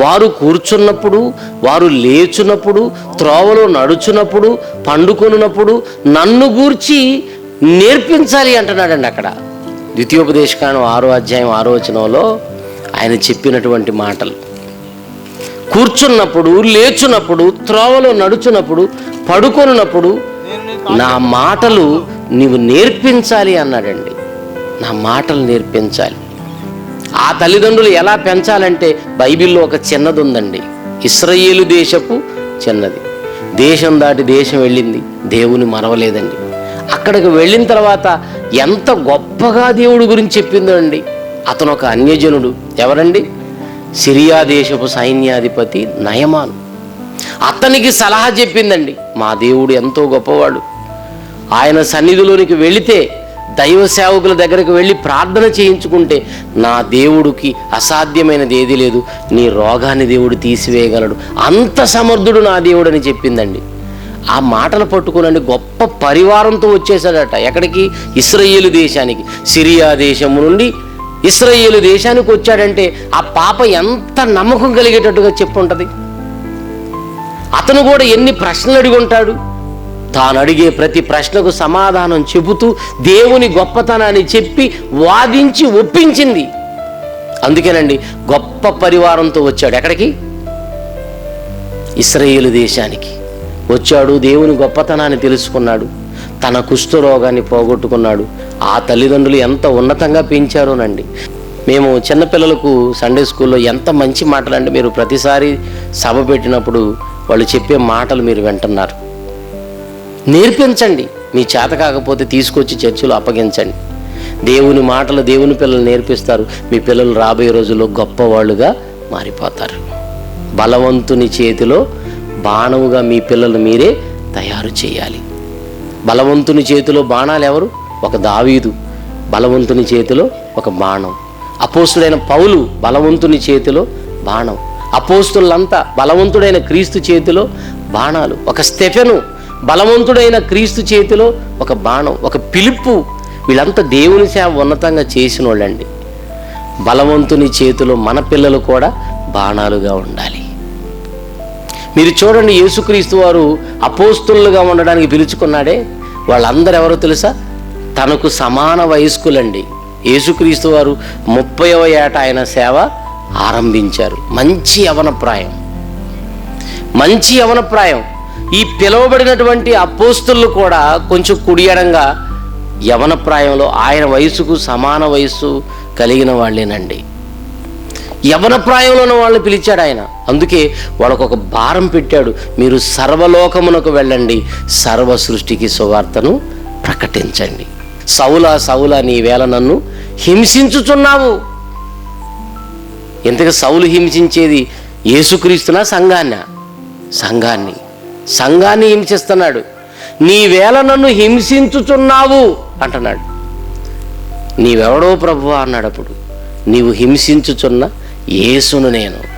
వారు కూర్చున్నప్పుడు వారు లేచున్నప్పుడు త్రోవలో నడుచున్నప్పుడు పండుకొనున్నప్పుడు నన్ను గూర్చి నేర్పించాలి అంటున్నాడండి అక్కడ. ద్వితీయోపదేశకాండం ఆరో అధ్యాయం ఆరో వచనంలో ఆయన చెప్పినటువంటి మాటలు. కూర్చున్నప్పుడు లేచున్నప్పుడు త్రోవలో నడుచున్నప్పుడు పడుకొనున్నప్పుడు నా మాటలు నీవు నేర్పించాలి అన్నాడండి. నా మాటలు నేర్పించాలి. ఆ తల్లిదండ్రులు ఎలా పెంచాలంటే బైబిల్లో ఒక చిన్నది ఉందండి ఇస్రయేలు దేశపు చిన్నది. దేశం దాటి దేశం వెళ్ళింది. దేవుని మరవలేదండి. అక్కడికి వెళ్ళిన తర్వాత ఎంత గొప్పగా దేవుడి గురించి చెప్పిందో అండి అతను ఒక అన్యజనుడు. ఎవరండి? సిరియా దేశపు సైన్యాధిపతి నయమాను. అతనికి సలహా చెప్పిందండి మా దేవుడు ఎంతో గొప్పవాడు. ఆయన సన్నిధిలోనికి వెళితే దైవ సేవకుల దగ్గరికి వెళ్ళి ప్రార్థన చేయించుకుంటే నా దేవుడికి అసాధ్యమైనది ఏది లేదు. నీ రోగాన్ని దేవుడు తీసివేయగలడు. అంత సమర్థుడు నా దేవుడు అని చెప్పిందండి. ఆ మాటలు పట్టుకునండి గొప్ప పరివారంతో వచ్చేసాడట ఎక్కడికి? ఇస్రయేలు దేశానికి. సిరియా దేశము నుండి ఇస్రయేలు దేశానికి వచ్చాడంటే ఆ పాప ఎంత నమ్మకం కలిగేటట్టుగా చెప్పుంటుంది? అతను కూడా ఎన్ని ప్రశ్నలు అడిగి ఉంటాడు? తాను అడిగే ప్రతి ప్రశ్నకు సమాధానం చెబుతూ దేవుని గొప్పతనాన్ని చెప్పి వాదించి ఒప్పించింది. అందుకేనండి గొప్ప పరివారంతో వచ్చాడు. ఎక్కడికి? ఇస్రాయేలు దేశానికి. వచ్చాడు దేవుని గొప్పతనాన్ని తెలుసుకున్నాడు. తన కుష్ఠరోగాన్ని పోగొట్టుకున్నాడు. ఆ తల్లిదండ్రులు ఎంత ఉన్నతంగా పెంచారోనండి. మేము చిన్నపిల్లలకు సండే స్కూల్లో ఎంత మంచి మాటలు అంటే మీరు ప్రతిసారి సభ పెట్టినప్పుడు వాళ్ళు చెప్పే మాటలు మీరు వింటున్నారు. నేర్పించండి. మీ చేత కాకపోతే తీసుకొచ్చి చర్చిలో అప్పగించండి. దేవుని మాటలు దేవుని పిల్లలు నేర్పిస్తారు. మీ పిల్లలు రాబోయే రోజుల్లో గొప్పవాళ్ళుగా మారిపోతారు. బలవంతుని చేతిలో బాణముగా మీ పిల్లలు మీరే తయారు చేయాలి. బలవంతుని చేతిలో బాణాలు ఎవరు? ఒక దావీదు. బలవంతుని చేతిలో ఒక బాణం. అపోస్తుడైన పౌలు బలవంతుని చేతిలో బాణం. అపోస్తులంతా బలవంతుడైన క్రీస్తు చేతిలో బాణాలు. ఒక స్టెఫెను బలవంతుడైన క్రీస్తు చేతిలో ఒక బాణం ఒక పిలుపు. వీళ్ళంతా దేవుని సేవ ఉన్నతంగా చేసిన వాళ్ళండి బలవంతుని చేతిలో మన పిల్లలు కూడా బాణాలుగా ఉండాలి. మీరు చూడండి యేసుక్రీస్తు వారు అపోస్తులుగా ఉండడానికి పిలుచుకున్నాడే. వాళ్ళందరూ ఎవరో తెలుసా? తనకు సమాన వయస్కులండి. యేసుక్రీస్తు వారు ముప్పైవ ఏట ఆయన సేవ ఆరంభించారు. మంచి యవనప్రాయం. మంచి యవనప్రాయం. ఈ పిలువబడినటువంటి అపోస్తులు కూడా కొంచెం కుడియడంగా యవనప్రాయంలో ఆయన వయసుకు సమాన వయస్సు కలిగిన వాళ్ళేనండి. యవన ప్రాయంలో ఉన్న వాళ్ళని పిలిచాడు ఆయన. అందుకే వాళ్ళకు ఒక భారం పెట్టాడు. మీరు సర్వలోకమునకు వెళ్ళండి. సర్వ సృష్టికి సువార్తను ప్రకటించండి. సౌలా సౌలా నీ వేళ నన్ను హింసించుచున్నావు. ఇంతగా సౌలు హింసించేది యేసుక్రీస్తునా సంఘాన్న సంఘాన్ని. సంఘాన్ని హింసిస్తున్నాడు. నీ వేళ నన్ను హింసించుచున్నావు అంటున్నాడు. నీవెవడో ప్రభువా అన్నాడు అప్పుడు. నీవు హింసించుచున్న యేసును నేను.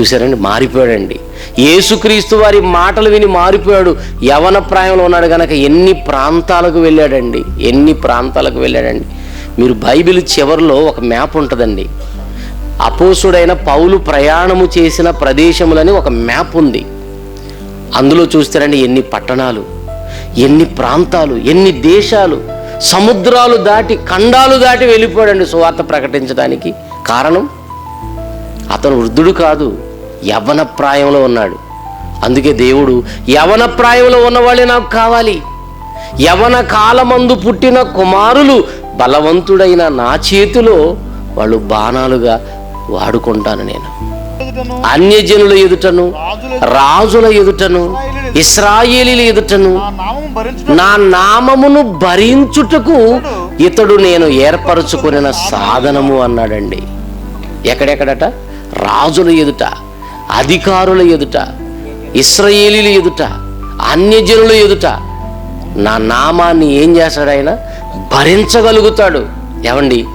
చూసారండి మారిపోయాడండి. యేసుక్రీస్తు వారి మాటలు విని మారిపోయాడు. యవన ప్రాయంలో ఉన్నాడు గనక ఎన్ని ప్రాంతాలకు వెళ్ళాడండి? ఎన్ని ప్రాంతాలకు వెళ్ళాడండి? మీరు బైబిల్ చివరిలో ఒక మ్యాప్ ఉంటుందండి. అపోసుడైన పౌలు ప్రయాణము చేసిన ప్రదేశములని ఒక మ్యాప్ ఉంది. అందులో చూస్తారండి ఎన్ని పట్టణాలు ఎన్ని ప్రాంతాలు ఎన్ని దేశాలు సముద్రాలు దాటి ఖండాలు దాటి వెళ్ళిపోయాడండి సువార్త ప్రకటించడానికి. కారణం? అతను వృద్ధుడు కాదు యవన ప్రాయంలో ఉన్నాడు. అందుకే దేవుడు యవన ప్రాయంలో ఉన్నవాళ్ళే నాకు కావాలి. యవన కాలమందు పుట్టిన కుమారులు బలవంతుడైన నా చేతిలో వాళ్ళు బాణాలుగా వాడుకుంటాను నేను. అన్యజనుల ఎదుటను రాజుల ఎదుటను ఇస్రాయేలీల ఎదుటను నా నామమును భరించుటకు ఇతడు నేను ఏర్పరచుకున్న సాధనము అన్నాడండి. ఎక్కడెక్కడట? రాజుల ఎదుట అధికారుల ఎదుట ఇస్రాయేలీల ఎదుట అన్యజనుల ఎదుట. నా నామాన్ని ఏం చేస్తాడు ఆయన? భరించగలుగుతాడు. ఏమండి?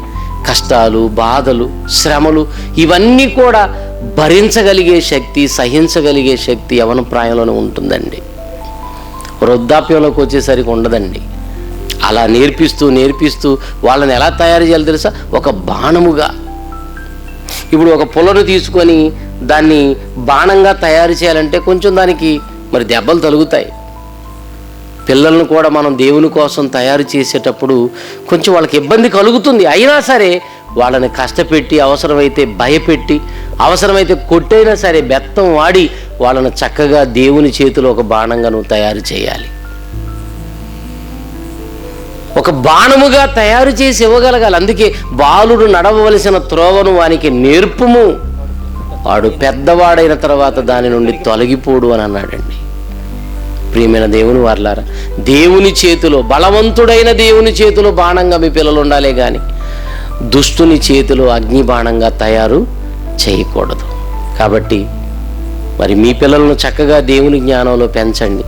కష్టాలు బాధలు శ్రమలు ఇవన్నీ కూడా భరించగలిగే శక్తి సహించగలిగే శక్తి యవన ప్రాయంలోనే ఉంటుందండి. వృద్ధాప్యంలోకి వచ్చేసరికి ఉండదండి. అలా నేర్పిస్తూ నేర్పిస్తూ వాళ్ళని ఎలా తయారు చేయాలి తెలుసా? ఒక బాణముగా. ఇప్పుడు ఒక పులను తీసుకొని దాన్ని బాణంగా తయారు చేయాలంటే కొంచెం దానికి మరి దెబ్బలు తలుగుతాయి పిల్లలను కూడా మనం దేవుని కోసం తయారు చేసేటప్పుడు కొంచెం వాళ్ళకి ఇబ్బంది కలుగుతుంది. అయినా సరే వాళ్ళని కష్టపెట్టి అవసరమైతే భయపెట్టి అవసరమైతే కొట్టైనా సరే బెత్తం వాడి వాళ్ళని చక్కగా దేవుని చేతిలో ఒక బాణంగా నువ్వు తయారు చేయాలి. ఒక బాణముగా తయారు చేసి ఇవ్వగలగాలి. అందుకే బాలుడు నడవవలసిన త్రోవను వానికి నేర్పుము. వాడు పెద్దవాడైన తర్వాత దాని నుండి తొలగిపోడు అని అన్నాడండి. ప్రియమైన దేవుని వర్లారా దేవుని చేతిలో బలవంతుడైన దేవుని చేతిలో బాణంగా మీ పిల్లలు ఉండాలే కానీ దుష్టుని చేతిలో అగ్నిబాణంగా తయారు చేయకూడదు. కాబట్టి మరి మీ పిల్లలను చక్కగా దేవుని జ్ఞానంలో పెంచండి.